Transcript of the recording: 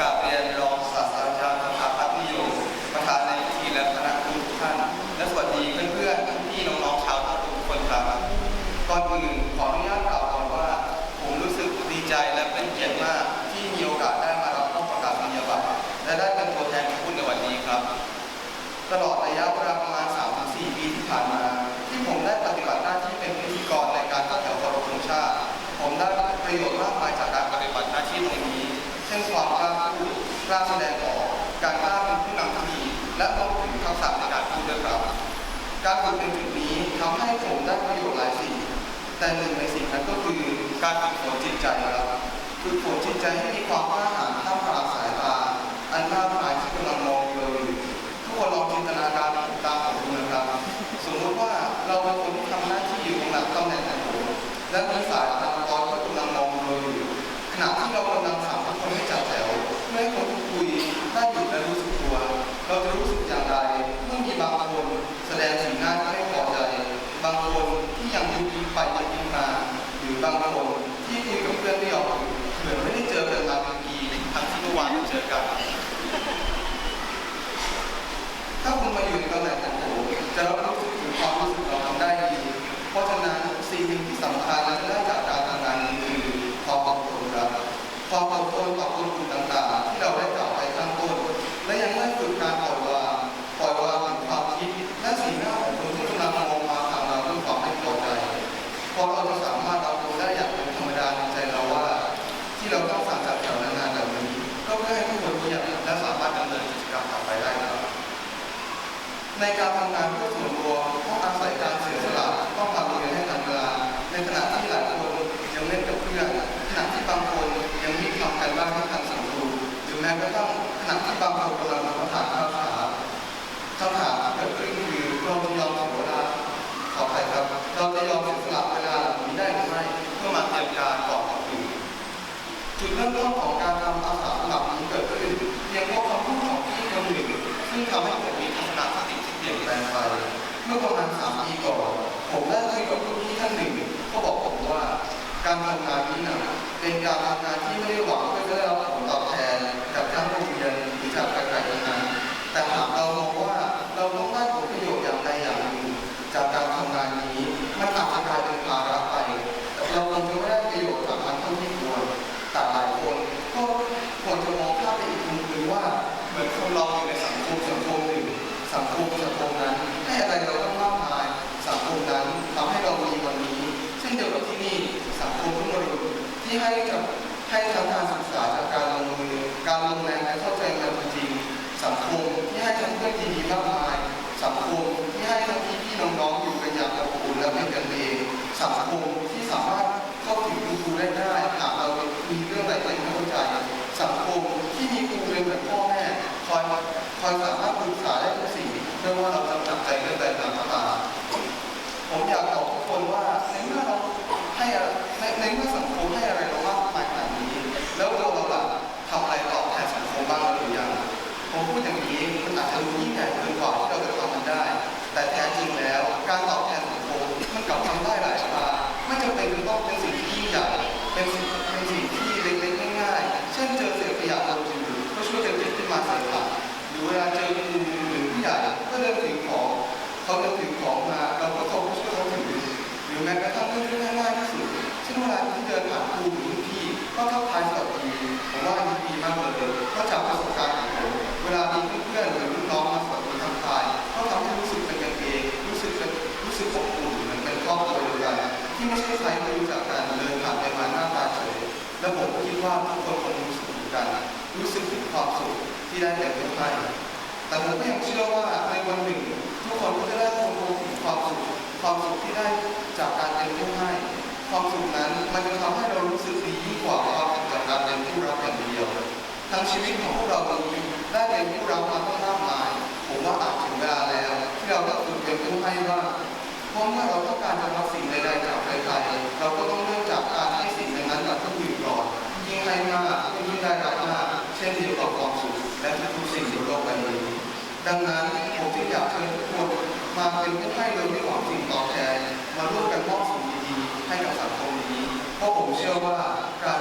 กราบเรียนรองศาสตราจารย์ภาพัฒน์นิยมประธานในพิธีและคณะทุกท่าน และสวัสดีเพื่อนๆพี่ๆน้องๆชาวท่าทุกคนครับก่อนอื่น การฝึกในจุดนี้ทำให้ผมได้ประโยชน์หลายสิ่ง แต่หนึ่งในสิ่งนั้นก็คือการฝึกฝนจิตใจครับฝึกฝนจิตใจให้มีความกล้าหาญท่ามกลางสายตา อันมากมายที่กำลังมองอยู่เลยทุกคนลองจินตนาการตามผมดูนะครับ สมมติว่าเราเป็นคนที่ทำหน้าที่อยู่ตรงนั้นตำแหน่งไหนและมีสาย ผ ในการทำงานเพื่อส่วนรวมต้องอาศัยการเสียสละต้องทำงานให้ทันเวลา ในขณะที่หลายคนยังเล่นกับเพื่อนขณะที่บางคนยังมีทำการบ้านที่ทันสังคมหรือแม้กระทั่งขณะที่บางคนกำลังรับประทานข้าวเช้าคำถามเกิดขึ้นคือเราจะยอมเสียเวลาขอใครครับ เราจะยอมเสียสละเวลาเหล่านี้ได้หรือไม่เพื่อมาเตรียมการก่อนคนอื่จุดเริ่มต้นของการทำอาสาสมัครนี้เกิดขึ้นเพียงเพราะคำพูดของพี่คนหนึ่งซึ่งทำให้ ประมาณสามปีก่อนผมได้คุยกับรุ่นพี่ท่านหนึ่งเขาบอกผมว่าการทำงานนี้นะเป็นการทำงานที่ไม่ได้หวังเพื่อจะได้รับผลตอบแทนจากทั้งโรงเรียนหรือจากใครๆทั้งนั้นแต่หากเรามองว่าเราต้องได้ผลประโยชน์อย่างใดอย่างหนึ่งจากการทำงานนี้มันอาจจะกลายเป็นภาระไปเราคงจะไม่ได้ประโยชน์จากมันเท่าที่ควรแต่หลายคนก็ควรจะมองภาพไปอีกมุมหนึ่งว่าเหมือนคนเราอยู่ในสังคมสังคมหนึ่งสังคมสังคมนั้นให้อะไรเราต้องมากมาย สังคมนั้นทำให้เรามีวันนี้ เช่นเดียวกับที่นี่สังคมทุกมรุนที่ ให้กับให้ทั้งการศึกษาจากการลงมือ การลงแรงและเข้าใจงานจริง สังคมที่ให้ทั้งเพื่อนดีๆมากมาย สังคมที่ให้ทั้งพี่พี่น้องๆอยู่กันอย่างอบอุ่นและเป็นกันเองสังคมที่สามารถเข้าถึงคุณครูได้ง่ายหากเรามีเรื่องอะไรที่ไม่เข้าใจ สังคมที่มีครูเป็นเหมือนพ่อแม่คอยคอยสามารถ กลับทำได้หลายทาไม่จำเป็นจะต้องเป็นสิ่งที่ยิ่งใหญ่เป็นสิ่งเป็นสิ่งที่เล็กๆง่ายๆเช่นเจอเศษขยะบนพื้นก็ช่วยกันเก็บขึ้นมาใส่ถังหรือเวลาเจอครูหรือผู้ใหญ่ก็เดินถือของเขาเดินถือของมาเราก็ต้องช่วยเขาถือหรือแม้กระทั่งเรื่องที่ง่ายๆที่สุดเช่นเวลาที่เดินผ่านครูหรือรุ่นพี่ก็ทักทายสวัสดีผมว่าอันนี้ดีมากเลยเพราะจากประสบการณ์ของผมเวลามีเพื่อนๆ ใช่ใครไม่รู้จักกันเดินผ่านไปมาหน้าตาเฉยและผมก็คิดว่าทุกคนคงรู้สึกเหมือนกัน รู้สึกถึงความสุขที่ได้แต่เป็นให้แต่ผมก็ยังเชื่อว่าในวันหนึ่ง ทุกคนก็จะได้พบถึงความสุขความสุขที่ได้จากการเป็นผู้ให้ความสุขนั้นมันจะทำให้เรารู้สึกดียิ่งกว่าความสุขจากการเป็นผู้รับอย่างเดียวทั้งชีวิตของพวกเรานี้ได้เป็นผู้รับมาต้องมากมาย ผมว่าอาจถึงเวลาแล้ว ที่เราต้องฝึกเป็นผู้ให้บ้า เพราะเมื่อเราต้องการจะรับสิ่งใดๆจากใครๆเราก็ต้องเริ่มจากการให้สิ่งนั้นกับผู้อื่นก่อนยิ่งให้มากยิ่งได้รับมากเช่นเดียวกับความสุขและทุกๆสิ่งบนโลกใบนี้ดังนั้นผมจึงอยากเชิญทุกคนมาเป็นผู้ให้โดยไม่หวังสิ่งตอบแทนมาร่วมกันมอบสิ่งดีๆให้กับสังคมนี้เพราะผมเชื่อว่าการ